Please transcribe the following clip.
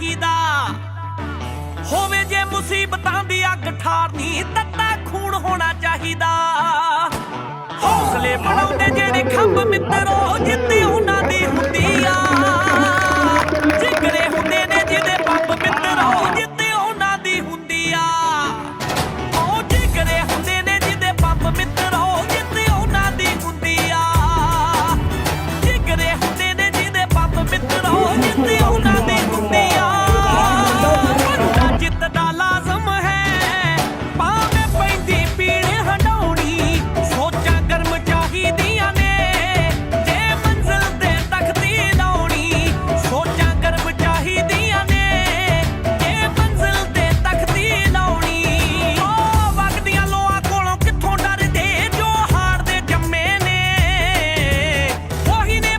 ਜ਼ਿੰਦਗੀ ਹੋਵੇ ਜੇ ਮੁਸੀਬਤਾਂ ਦੀ ਅੱਗ ਠਾਰਨੀ ਤੱਤਾ ਖੂਨ ਹੋਣਾ ਚਾਹੀਦਾ। ਹੌਸਲੇ ਬਣਾਉਂਦੇ